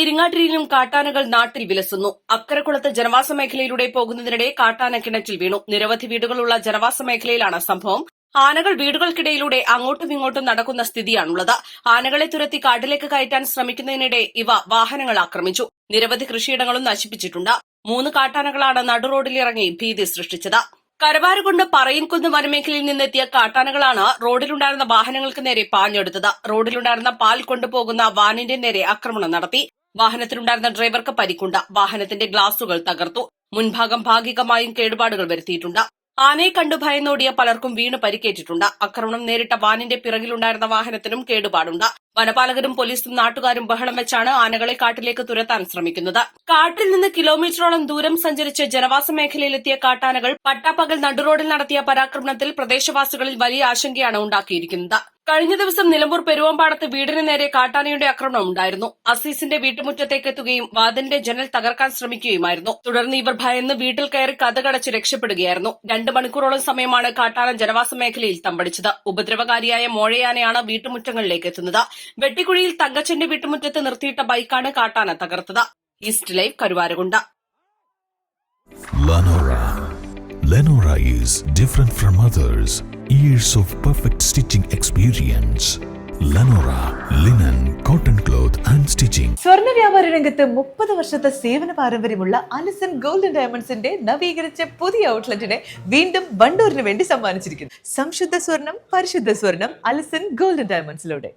ഇരിങ്ങാട്ടിരിയിലും കാട്ടാനകൾ നാട്ടിൽ വിലസുന്നു. അക്കരക്കുളത്ത് ജനവാസ മേഖലയിലൂടെ പോകുന്നതിനിടെ കാട്ടാന കിണറ്റിൽ വീണു. നിരവധി വീടുകളുള്ള ജനവാസ മേഖലയിലാണ് സംഭവം. ആനകൾ വീടുകൾക്കിടയിലൂടെ അങ്ങോട്ടും ഇങ്ങോട്ടും നടക്കുന്ന സ്ഥിതിയാണുള്ളത്. ആനകളെ തുരത്തി കാട്ടിലേക്ക് കയറ്റാൻ ശ്രമിക്കുന്നതിനിടെ ഇവ വാഹനങ്ങൾ ആക്രമിച്ചു. നിരവധി കൃഷിയിടങ്ങളും നശിപ്പിച്ചിട്ടുണ്ട്. മൂന്ന് കാട്ടാനകളാണ് നടുറോഡിലിറങ്ങി ഭീതി സൃഷ്ടിച്ചത്. കരവാരുകൊണ്ട് പറയിൻകുന്ന് വനമേഖലയിൽ നിന്നെത്തിയ കാട്ടാനകളാണ് റോഡിലുണ്ടായിരുന്ന വാഹനങ്ങൾക്ക് നേരെ പാഞ്ഞെടുത്തത്. റോഡിലുണ്ടായിരുന്ന പാൽ കൊണ്ടുപോകുന്ന വാനിന്റെ നേരെ ആക്രമണം നടത്തി. വാഹനത്തിലുണ്ടായിരുന്ന ഡ്രൈവർക്ക് പരിക്കുണ്ട്. വാഹനത്തിന്റെ ഗ്ലാസുകൾ തകർത്തു. മുൻഭാഗം ഭാഗികമായും കേടുപാടുകൾ വരുത്തിയിട്ടുണ്ട്. ആനയെ കണ്ടു ഭയന്നോടിയ പലർക്കും വീണ് പരിക്കേറ്റിട്ടുണ്ട്. ആക്രമണം നേരിട്ട വാനിന്റെ പിറകിലുണ്ടായിരുന്ന വാഹനത്തിനും കേടുപാടുണ്ട്. വനപാലകരും പോലീസും നാട്ടുകാരും ബഹളം വെച്ചാണ് ആനകളെ കാട്ടിലേക്ക് തുരത്താൻ ശ്രമിക്കുന്നത്. കാട്ടിൽ നിന്ന് കിലോമീറ്ററോളം ദൂരം സഞ്ചരിച്ച് ജനവാസ മേഖലയിലെത്തിയ കാട്ടാനകൾ പട്ടാപ്പകൽ നടുറോഡിൽ നടത്തിയ പരാക്രമണത്തിൽ പ്രദേശവാസികളിൽ വലിയ ആശങ്കയാണ് ഉണ്ടാക്കിയിരിക്കുന്നത്. കഴിഞ്ഞ ദിവസം നിലമ്പൂർ പെരുവമ്പാടത്ത് വീടിന് നേരെ കാട്ടാനയുടെ ആക്രമണം ഉണ്ടായിരുന്നു അസീസിന്റെ വീട്ടുമുറ്റത്തേക്ക് എത്തുകയും വാതിലിന്റെ ജനൽ തകർക്കാൻ ശ്രമിക്കുകയുമായിരുന്നു. തുടർന്ന് ഇവർ ഭയന്ന് വീട്ടിൽ കയറി കഥകടച്ച് രക്ഷപ്പെടുകയായിരുന്നു. രണ്ട് മണിക്കൂറോളം സമയമാണ് കാട്ടാന ജനവാസ മേഖലയിൽ തമ്പടിച്ചത്. ഉപദ്രവകാരിയായ മോഴയാനയാണ് വീട്ടുമുറ്റങ്ങളിലേക്ക് എത്തുന്നത്. വെട്ടിക്കുഴിയിൽ തങ്കച്ചന്റെ വീട്ടുമുറ്റത്ത് നിർത്തിയിട്ട ബൈക്കാണ് കാട്ടാന തകർത്തത്. East live Karuvarakunda. Lenora is different from others. Years of perfect stitching experience. Lenora linen cotton cloth and stitching സ്വർണ വ്യാപാര രംഗത്ത് മുപ്പത് വർഷത്തെ സേവന പാരമ്പര്യമുള്ള അലിസൺ ഗോൾഡൻ ഡയമണ്ട്സിന്റെ നവീകരിച്ച പുതിയ ഔട്ട്ലെറ്റിനെ വീണ്ടും വണ്ടൂരിന് വേണ്ടി സമ്മാനിച്ചിരിക്കുന്നു. സംശുദ്ധ സ്വർണം പരിശുദ്ധ സ്വർണം അലിസൺ ഗോൾഡൻ ഡയമണ്ട്സിലൂടെ.